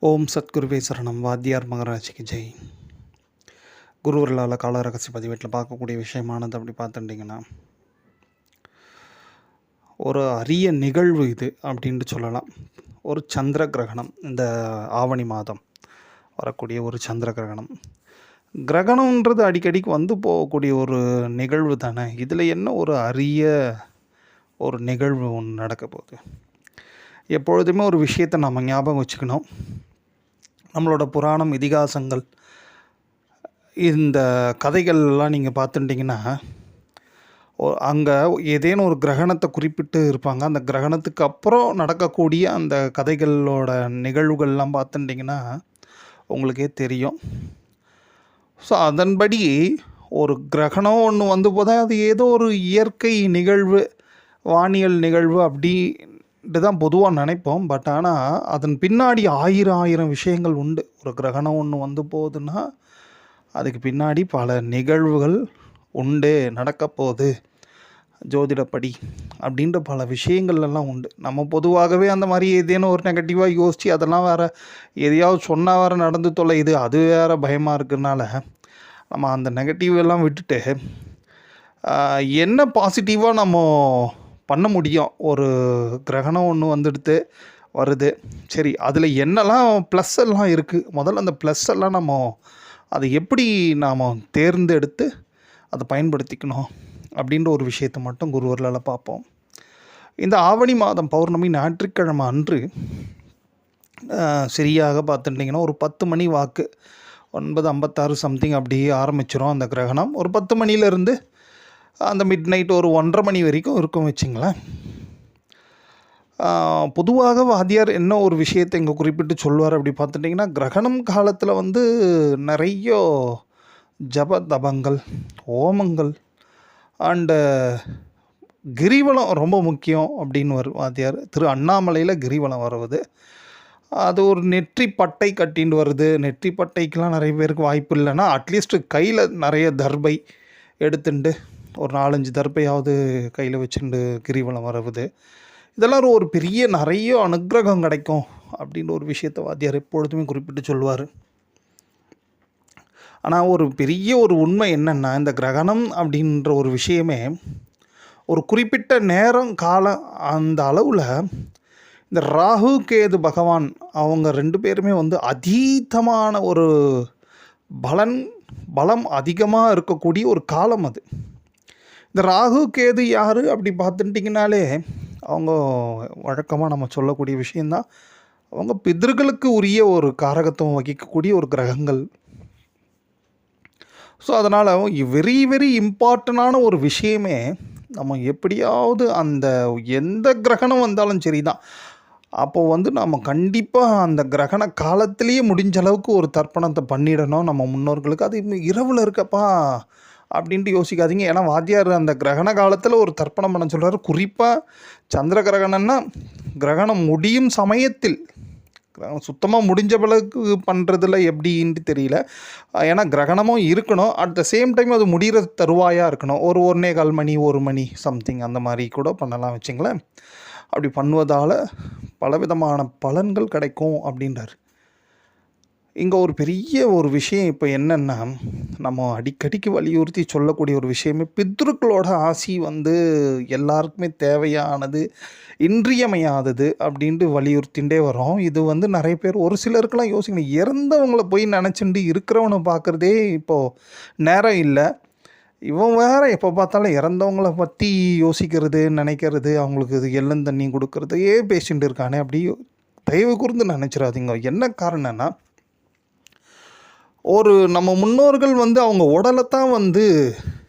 ஓம் சத்குருவே சரணம். வாத்தியார் மகராஜிக்கு ஜெய். குருவர்களால் கால ரகசிய பதிவேட்டில் பார்க்கக்கூடிய விஷயமானது அப்படி பார்த்துட்டிங்கன்னா ஒரு அரிய நிகழ்வு இது அப்படின்ட்டு சொல்லலாம். ஒரு சந்திர கிரகணம். இந்த ஆவணி மாதம் வரக்கூடிய ஒரு சந்திர கிரகணம். கிரகணம்ன்றது அடிக்கடிக்கு வந்து போகக்கூடிய ஒரு நிகழ்வு தானே. இதில் என்ன ஒரு அரிய ஒரு நிகழ்வு ஒன்று நடக்க போகுது? எப்பொழுதுமே ஒரு விஷயத்தை நம்ம ஞாபகம் வச்சுக்கணும். நம்மளோட புராணம் இதிகாசங்கள் இந்த கதைகள்லாம் நீங்கள் பார்த்துட்டிங்கன்னா அங்கே ஏதேனும் ஒரு கிரகணத்தை குறிப்பிட்டு இருப்பாங்க. அந்த கிரகணத்துக்கு அப்புறம் நடக்கக்கூடிய அந்த கதைகளோட நிகழ்வுகள்லாம் பார்த்துட்டிங்கன்னா உங்களுக்கே தெரியும். ஸோ அதன்படி ஒரு கிரகணம் ஒன்று வந்து போதால் அது ஏதோ ஒரு இயற்கை நிகழ்வு வானியல் நிகழ்வு அப்படி தான் பொதுவாக நினைப்போம். பட் ஆனால் அதன் பின்னாடி ஆயிரம் ஆயிரம் விஷயங்கள் உண்டு. ஒரு கிரகணம் ஒன்று வந்து போகுதுன்னா அதுக்கு பின்னாடி பல நிகழ்வுகள் உண்டு நடக்கப்போகுது ஜோதிடப்படி அப்படின்ற பல விஷயங்கள் எல்லாம் உண்டு. நம்ம பொதுவாகவே அந்த மாதிரி ஏதேனும் ஒரு நெகட்டிவாக யோசித்து அதெல்லாம் வேறு எதையாவது சொன்னால் வேறு நடந்து தொலையுது அது வேறு பயமாக இருக்கிறனால நம்ம அந்த நெகட்டிவ் எல்லாம் விட்டுட்டு என்ன பாசிட்டிவாக நம்ம பண்ண முடியும். ஒரு கிரகணம் ஒன்று வந்துடுத்து வருது. சரி அதில் என்னெல்லாம் ப்ளஸ் எல்லாம் இருக்குது முதல்ல அந்த ப்ளஸ் எல்லாம் நம்ம அதை எப்படி நாம் தேர்ந்தெடுத்து அதை பயன்படுத்திக்கணும் அப்படின்ற ஒரு விஷயத்தை மட்டும் குருவர்களால் பார்ப்போம். இந்த ஆவணி மாதம் பௌர்ணமி ஞாயிற்றுக்கிழமை அன்று சரியாக பார்த்துட்டிங்கன்னா ஒரு பத்து மணி வாக்கு ஒன்பது ஐம்பத்தாறு சம்திங் அப்படியே ஆரம்பிச்சிடும் அந்த கிரகணம். ஒரு பத்து மணிலேருந்து அந்த மிட் நைட் ஒரு ஒன்றரை மணி வரைக்கும் இருக்கும் வச்சுங்களேன். பொதுவாக வாத்தியார் என்ன ஒரு விஷயத்தை இங்கே குறிப்பிட்டு சொல்வார் அப்படி பார்த்துட்டிங்கன்னா கிரகணம் காலத்தில் வந்து நிறைய ஜப தபங்கள் ஓமங்கள் அண்டு கிரிவலம் ரொம்ப முக்கியம் அப்படின்னு வரும் வாத்தியார் திரு அண்ணாமலையில் கிரிவலம் வருவது. அது ஒரு நெற்றி பட்டை கட்டின்னு வருது. நெற்றி பட்டைக்கெலாம் நிறைய பேருக்கு வாய்ப்பு இல்லைன்னா அட்லீஸ்ட் கையில் நிறைய தர்பை எடுத்துண்டு ஒரு நாலஞ்சு தர்பையாவது கையில் வச்சுட்டு கிரிவலம் வரவுது. இதெல்லாம் ஒரு பெரிய நிறைய அனுக்கிரகம் கிடைக்கும் அப்படின்ற ஒரு விஷயத்தை வாத்தியார் எப்பொழுதுமே குறிப்பிட்டு சொல்லுவார். ஆனால் ஒரு பெரிய ஒரு உண்மை என்னென்னா இந்த கிரகணம் அப்படின்ற ஒரு விஷயமே ஒரு குறிப்பிட்ட நேரம் காலம் அந்த அளவில் இந்த ராகு கேது பகவான் அவங்க ரெண்டு பேருமே வந்து அதீதமான ஒரு பலன் பலம் அதிகமாக இருக்கக்கூடிய ஒரு காலம் அது. இந்த ராகு கேது யார் அப்படி பார்த்துட்டிங்கனாலே அவங்க வழக்கமாக நம்ம சொல்லக்கூடிய விஷயந்தான் அவங்க பிதர்களுக்கு உரிய ஒரு காரகத்துவம் வகிக்கக்கூடிய ஒரு கிரகங்கள். ஸோ அதனால் வெரி வெரி இம்பார்ட்டண்டான ஒரு விஷயமே நம்ம எப்படியாவது அந்த எந்த கிரகணம் வந்தாலும் சரி தான் அப்போது வந்து நம்ம கண்டிப்பாக அந்த கிரகண காலத்திலேயே முடிஞ்ச அளவுக்கு ஒரு தர்ப்பணத்தை பண்ணிடணும் நம்ம முன்னோர்களுக்கு. அது இன்னும் இரவில் இருக்கப்பா அப்படின்ட்டு யோசிக்காதீங்க. ஏன்னா வாத்தியார் அந்த கிரகண காலத்தில் ஒரு தர்ப்பணம் பண்ண சொல்கிறாரு குறிப்பாக சந்திர கிரகணம்னா கிரகணம் முடியும் சமயத்தில். சுத்தமாக முடிஞ்ச பிறகு பண்ணுறதுல எப்படின்ட்டு தெரியல. ஏன்னா கிரகணமும் இருக்கணும். அட் த சேம் டைம் அது முடிகிற தருவாயாக இருக்கணும். ஒரு ஒன்றே கால் மணி ஒரு மணி சம்திங் அந்த மாதிரி கூட பண்ணலாம் வச்சுங்களேன். அப்படி பண்ணுவதால் பலவிதமான பலன்கள் கிடைக்கும் அப்படின்றார். இங்கே ஒரு பெரிய ஒரு விஷயம் இப்போ என்னென்னா நம்ம அடிக்கடிக்கு வலியுறுத்தி சொல்லக்கூடிய ஒரு விஷயமே பித்ருக்களோட ஆசி வந்து எல்லாருக்குமே தேவையானது இன்றியமையாதது அப்படின்ட்டு வலியுறுத்திகிட்டே வரோம் இது வந்து நிறைய பேர் ஒரு சிலருக்கெல்லாம் யோசிக்கணும். இறந்தவங்கள போய் நினச்சிண்டு இருக்கிறவனை பார்க்குறதே இப்போது நேரம் இல்லை. இவன் வேறு எப்போ பார்த்தாலும் இறந்தவங்கள பற்றி யோசிக்கிறது நினைக்கிறது அவங்களுக்கு இது எள்ளும் தண்ணி கொடுக்கறதையே பேசிட்டு இருக்கானே அப்படி தயவு கூர்ந்து நினச்சிடாதீங்க. என்ன காரணம்னா ஒரு நம்ம முன்னோர்கள் வந்து அவங்க உடலை தான் வந்து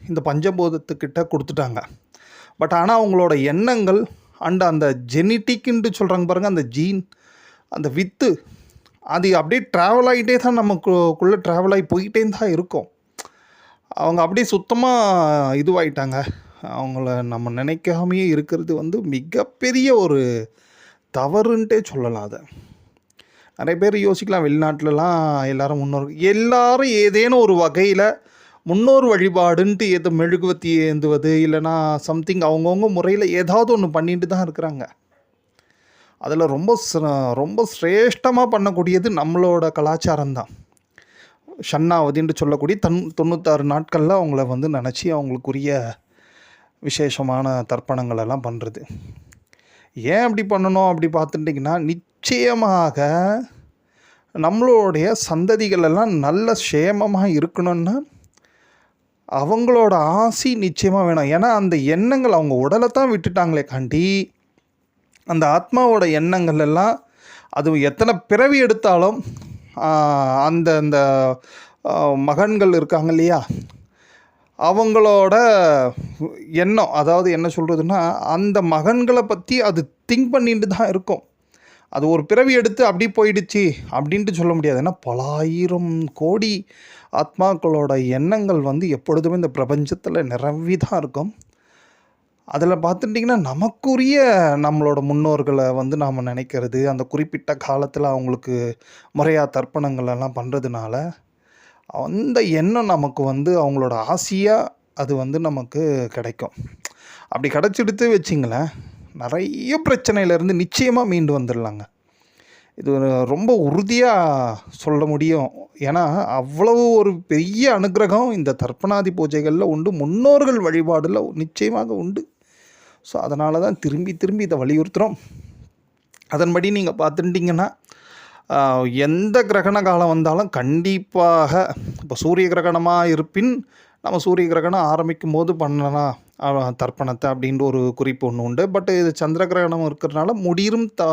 இந்த பஞ்சபூதத்துக்கிட்ட கொடுத்துட்டாங்க. பட் ஆனால் அவங்களோட எண்ணங்கள் அண்ட் அந்த ஜெனட்டிக்குன்ட்டு சொல்கிறாங்க பாருங்கள் அந்த ஜீன் அந்த வித்து அது அப்படியே ட்ராவல் ஆகிட்டே தான் நமக்குள்ளே ட்ராவல் ஆகி போயிட்டே தான் இருக்கும். அவங்க அப்படியே சுத்தமாக இதுவாகிட்டாங்க அவங்கள நம்ம நினைக்காமையே இருக்கிறது வந்து மிகப்பெரிய ஒரு தவறுன்ட்டே சொல்லலாம் அதை. நிறைய பேர் யோசிக்கலாம் வெளிநாட்டிலலாம் எல்லாரும் முன்னோர் எல்லாரும் ஏதேனும் ஒரு வகையில் முன்னோர் வழிபாடுன்ட்டு ஏதோ மெழுகுவத்தி ஏந்துவது இல்லைனா சம்திங் அவங்கவுங்க முறையில் ஏதாவது ஒன்று பண்ணிட்டு தான் இருக்கிறாங்க. அதில் ரொம்ப ரொம்ப சிரேஷ்டமாக பண்ணக்கூடியது நம்மளோட கலாச்சாரம் தான். ஷண்ணாவதின்னு சொல்லக்கூடிய தன் தொண்ணூத்தாறு நாட்களில் அவங்கள வந்து நினச்சி அவங்களுக்குரிய விசேஷமான தர்ப்பணங்களெல்லாம் பண்ணுறது ஏன் அப்படி பண்ணணும் அப்படி பார்த்துட்டிங்கன்னா நிச்சயமாக நம்மளுடைய சந்ததிகளெல்லாம் நல்ல சேமமாக இருக்கணும்னா அவங்களோட ஆசி நிச்சயமாக வேணும். ஏன்னா அந்த எண்ணங்கள் அவங்க உடலை தான் விட்டுட்டாங்களே காண்டி அந்த ஆத்மாவோட எண்ணங்கள் எல்லாம் அது எத்தனை பிறவி எடுத்தாலும் அந்த அந்த மகன்கள் இருக்காங்க இல்லையா? அவங்களோட எண்ணம் அதாவது என்ன சொல்கிறதுன்னா அந்த மகன்களை பற்றி அது திங்க் பண்ணிட்டு தான் இருக்கும். அது ஒரு பிறவி எடுத்து அப்படி போயிடுச்சு அப்படின்ட்டு சொல்ல முடியாது. ஏன்னா பலாயிரம் கோடி ஆத்மாக்களோட எண்ணங்கள் வந்து எப்பொழுதுமே இந்த பிரபஞ்சத்தில் நிரம்பி தான் இருக்கும். அதில் பார்த்துட்டிங்கன்னா நமக்குரிய நம்மளோட முன்னோர்களை வந்து நாம் நினைக்கிறது அந்த குறிப்பிட்ட காலத்தில் அவங்களுக்கு முறையாக தர்ப்பணங்கள் எல்லாம் பண்ணுறதுனால அந்த எண்ணம் நமக்கு வந்து அவங்களோட ஆசையாக அது வந்து நமக்கு கிடைக்கும். அப்படி கிடச்சிடுத்து வச்சிங்களேன் நிறைய பிரச்சனையிலேருந்து நிச்சயமாக மீண்டு வந்துடலாங்க. இது ரொம்ப உறுதியாக சொல்ல முடியும். ஏன்னா அவ்வளவு ஒரு பெரிய அனுக்கிரகம் இந்த தர்ப்பணாதி பூஜைகளில் உண்டு முன்னோர்கள் வழிபாடில் நிச்சயமாக உண்டு. ஸோ அதனால தான் திரும்பி திரும்பி இதை வலியுறுத்துகிறோம் அதன்படி நீங்கள் பார்த்துட்டிங்கன்னா எந்த கிரகண காலம் வந்தாலும் கண்டிப்பாக இப்போ சூரிய கிரகணமாக இருப்பின் நம்ம சூரிய கிரகணம் ஆரம்பிக்கும் போது பண்ணலாம் தர்ப்பணத்தை அப்படின்ற ஒரு குறிப்பு ஒன்று உண்டு. பட் இது சந்திர கிரகணம் இருக்கிறதுனால முடியும் த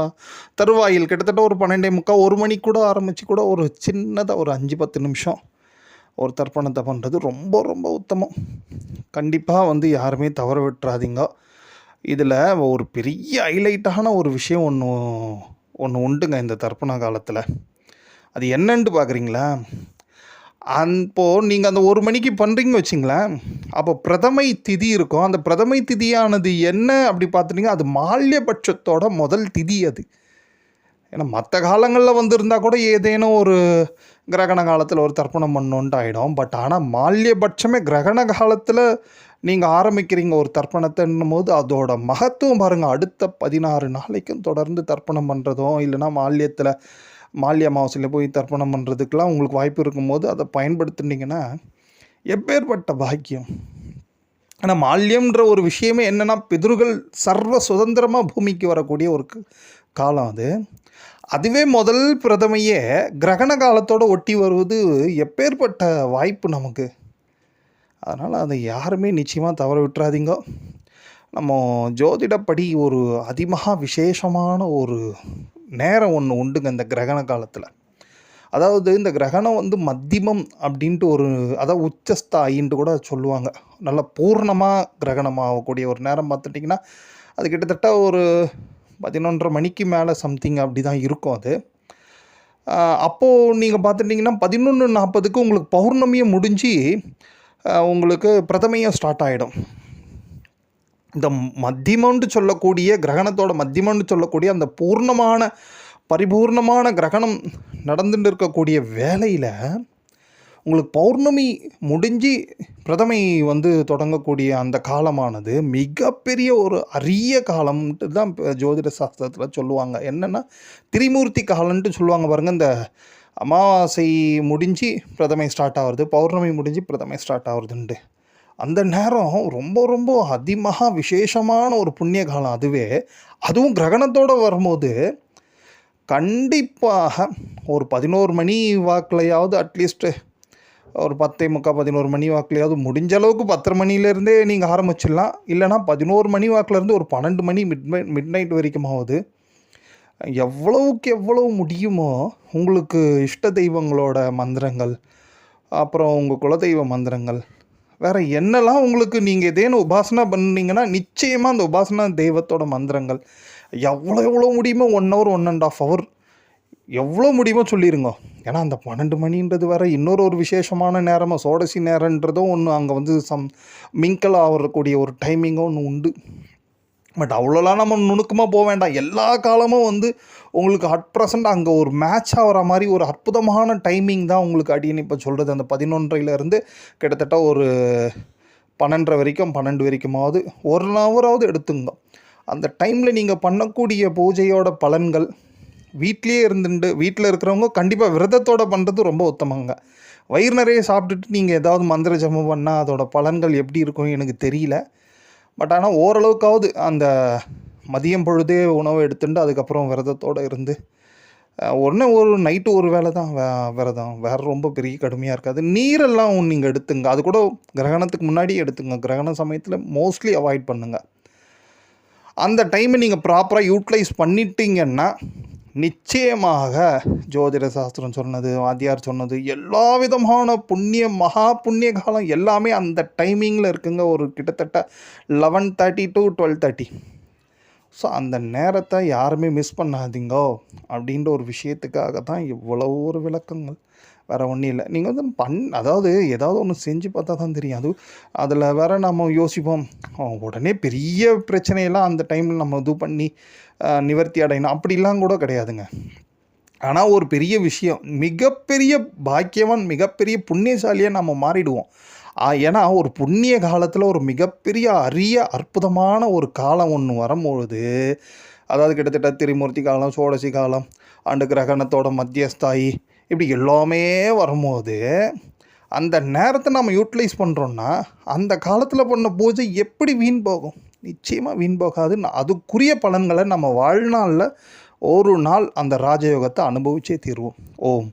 தருவாயில். கிட்டத்தட்ட ஒரு பன்னெண்டே முக்கால் ஒரு மணிக்கு கூட ஆரம்பித்து கூட ஒரு சின்னதாக ஒரு அஞ்சு பத்து நிமிஷம் ஒரு தர்ப்பணத்தை பண்ணுறது ரொம்ப ரொம்ப உத்தமம். கண்டிப்பாக வந்து யாருமே தவற விட்டுறாதீங்க. இதில் ஒரு பெரிய ஹைலைட்டான ஒரு விஷயம் ஒன்று ஒன்று உண்டுங்க இந்த தர்ப்பண காலத்தில். அது என்னன்ட்டு பார்க்குறீங்களா அப்போது நீங்கள் அந்த ஒரு மணிக்கு பண்ணுறீங்க வச்சிங்களேன். அப்போ பிரதமை திதி இருக்கும். அந்த பிரதமை திதியானது என்ன அப்படி பார்த்துட்டிங்க அது மால்யபட்சத்தோட முதல் திதி அது. ஏன்னா மற்ற காலங்களில் வந்திருந்தா கூட ஏதேனும் ஒரு கிரகண காலத்தில் ஒரு தர்ப்பணம் பண்ணோன்ட்டு ஆகிடும் பட் ஆனால் மால்யபட்சமே கிரகண காலத்தில் நீங்கள் ஆரம்பிக்கிறீங்க ஒரு தர்ப்பணத்தைன்னும் போது அதோட மகத்துவம் பாருங்கள் அடுத்த பதினாறு நாளைக்கும் தொடர்ந்து தர்ப்பணம் பண்ணுறதும் இல்லைன்னா மால்யத்தில் மால்ய அமாவாசையில் போய் தர்ப்பணம் பண்ணுறதுக்கெலாம் உங்களுக்கு வாய்ப்பு இருக்கும்போது அதை பயன்படுத்துனீங்கன்னா எப்பேற்பட்ட பாக்கியம்? ஆனால் மால்யம்ன்ற ஒரு விஷயமே என்னென்னா பிதர்கள் சர்வ சுதந்திரமாக பூமிக்கு வரக்கூடிய ஒரு காலம் அது. அதுவே முதல் பிரதமையே கிரகண காலத்தோட ஒட்டி வருவது எப்பேற்பட்ட வாய்ப்பு நமக்கு? அதனால் அதை யாருமே நிச்சயமாக தவற விட்டுறாதீங்க. நம்ம ஜோதிடப்படி ஒரு அதிமகா விசேஷமான ஒரு நேரம் ஒன்று உண்டுங்க இந்த கிரகண காலத்தில். அதாவது இந்த கிரகணம் வந்து மத்தியமம் அப்படின்ட்டு ஒரு அதாவது உச்சஸ்தாயின்ட்டு கூட சொல்லுவாங்க. நல்லா பூர்ணமாக கிரகணம் ஆகக்கூடிய ஒரு நேரம் பார்த்துட்டிங்கன்னா அது கிட்டத்தட்ட ஒரு பதினொன்றரை மணிக்கு மேலே சம்திங் அப்படி தான் இருக்கும் அது. அப்போது நீங்கள் பார்த்துட்டிங்கன்னா பதினொன்று நாற்பதுக்கு உங்களுக்கு பௌர்ணமியை முடிஞ்சு உங்களுக்கு பிரதமையும் ஸ்டார்ட் ஆகிடும் இந்த மத்தியமன்று சொல்லக்கூடிய கிரகணத்தோட மத்தியமன்று சொல்லக்கூடிய அந்த பூர்ணமான பரிபூர்ணமான கிரகணம் நடந்துட்டு இருக்கக்கூடிய வேலையில் உங்களுக்கு பௌர்ணமி முடிஞ்சு பிரதமை வந்து தொடங்கக்கூடிய அந்த காலமானது மிகப்பெரிய ஒரு அரிய காலம்ன்ட்டு தான் ஜோதிட சாஸ்திரத்தில் சொல்லுவாங்க. என்னென்னா திரிமூர்த்தி காலம்ன்ட்டு சொல்லுவாங்க பாருங்கள் இந்த அமாவாசை முடிஞ்சு பிரதமை ஸ்டார்ட் ஆகுறது பௌர்ணமி முடிஞ்சு பிரதமை ஸ்டார்ட் ஆகுறதுண்டு. அந்த நேரம் ரொம்ப ரொம்ப அதிமகா விசேஷமான ஒரு புண்ணிய காலம் அதுவே. அதுவும் கிரகணத்தோடு வரும்போது கண்டிப்பாக ஒரு பதினோரு மணி வாக்குலையாவது அட்லீஸ்ட்டு ஒரு பத்தே முக்கால் பதினோரு மணி வாக்கிலையாவது முடிஞ்ச அளவுக்கு பத்தரை மணிலேருந்தே நீங்கள் ஆரம்பிச்சிடலாம். இல்லைனா பதினோரு மணி வாக்கிலேருந்து ஒரு பன்னெண்டு மணி மிட் மிட் நைட் வரைக்குமாவது எவ்வளவுக்கு எவ்வளவு முடியுமோ உங்களுக்கு இஷ்ட தெய்வங்களோட மந்திரங்கள் அப்புறம் உங்கள் குலதெய்வ மந்திரங்கள் வேறு என்னெல்லாம் உங்களுக்கு நீங்கள் எதேன்னு உபாசனா பண்ணிங்கன்னா நிச்சயமாக அந்த உபாசனா தெய்வத்தோட மந்திரங்கள் எவ்வளோ எவ்வளோ முடியுமோ one hour one and half hour எவ்வளோ முடியுமோ சொல்லிடுங்க ஏன்னா அந்த பன்னெண்டு மணின்றது வேறு இன்னொரு ஒரு விசேஷமான நேரமாக சோடசி நேரன்றதும் ஒன்று அங்கே வந்து சம் மிங்கல் ஆகக்கூடிய ஒரு டைமிங்கும் ஒன்று உண்டு. பட் அவ்வளோலாம் நம்ம நுணுக்கமாக போக வேண்டாம். எல்லா காலமும் வந்து உங்களுக்கு அட் ப்ரெசண்ட் அங்கே ஒரு மேட்ச் ஆகிற மாதிரி ஒரு அற்புதமான டைமிங் தான் உங்களுக்கு அடியன் இப்போ சொல்கிறது அந்த பதினொன்றையிலேருந்து கிட்டத்தட்ட ஒரு பன்னெண்டரை வரைக்கும் பன்னெண்டு வரைக்குமாவது ஒரு ஹவராவது எடுத்துங்க. அந்த டைமில் நீங்கள் பண்ணக்கூடிய பூஜையோட பலன்கள் வீட்லேயே இருந்துட்டு வீட்டில் இருக்கிறவங்க கண்டிப்பாக விரதத்தோடு பண்ணுறது ரொம்ப உத்தமங்க. வயிறு நிறைய சாப்பிட்டுட்டு நீங்கள் ஏதாவது மந்திர ஜபம் பண்ணால் அதோடய பலன்கள் எப்படி இருக்கும் எனக்கு தெரியல. பட் ஆனால் ஓரளவுக்காவது அந்த மதியம் பொழுதே உணவு எடுத்துட்டு அதுக்கப்புறம் விரதத்தோடு இருந்து ஒன்று ஒரு நைட்டு ஒரு வேளை தான் வே விரதம். வேறு ரொம்ப பெரிய கடுமையாக இருக்காது. நீரெல்லாம் நீங்கள் எடுத்துங்க. அது கூட கிரகணத்துக்கு முன்னாடி எடுத்துங்க. கிரகண சமயத்தில் மோஸ்ட்லி அவாய்ட் பண்ணுங்கள் அந்த டைமை நீங்கள் ப்ராப்பராக யூட்டிலைஸ் பண்ணிட்டீங்கன்னா நிச்சயமாக ஜோதிட சாஸ்திரம் சொன்னது வாத்தியார் சொன்னது எல்லா விதமான புண்ணிய மகா புண்ணிய காலம் எல்லாமே அந்த டைமிங்கில் இருக்குங்க. ஒரு கிட்டத்தட்ட eleven thirty to twelve thirty so அந்த நேரத்தை யாருமே மிஸ் பண்ணாதீங்கோ அப்படின்ற ஒரு விஷயத்துக்காக தான் இவ்வளோ ஒரு விளக்கங்கள். வேறு ஒன்றும் இல்லை. நீங்கள் வந்து பண் அதாவது ஏதாவது ஒன்று செஞ்சு பார்த்தா தான் தெரியும். அது அதில் வேறு நம்ம யோசிப்போம். உடனே பெரிய பிரச்சனையெல்லாம் அந்த டைமில் நம்ம இது பண்ணி நிவர்த்தி அடையணும். அப்படிலாம் கூட கிடையாதுங்க. ஆனால் ஒரு பெரிய விஷயம் மிகப்பெரிய பாக்கியவான் மிகப்பெரிய புண்ணியசாலியாக நம்ம மாறிடுவோம். ஏன்னா ஒரு புண்ணிய காலத்தில் ஒரு மிகப்பெரிய அரிய அற்புதமான ஒரு காலம் ஒன்று வரும்பொழுது அதாவது கிட்டத்தட்ட திரிமூர்த்தி காலம் சோடசி காலம் அண்டு கிரகணத்தோட மத்தியஸ்தாயி இப்படி எல்லாமே வரும்போது அந்த நேரத்தை நம்ம யூட்டிலைஸ் பண்ணுறோன்னா அந்த காலத்தில் பண்ண பூஜை எப்படி வீண் போகும்? நிச்சயமாக வீண் போகாது அதுக்குரிய பலன்களை நம்ம வாழ்நாளில் ஒரு நாள் அந்த ராஜயோகத்தை அனுபவிச்சே தீர்வோம். ஓம்.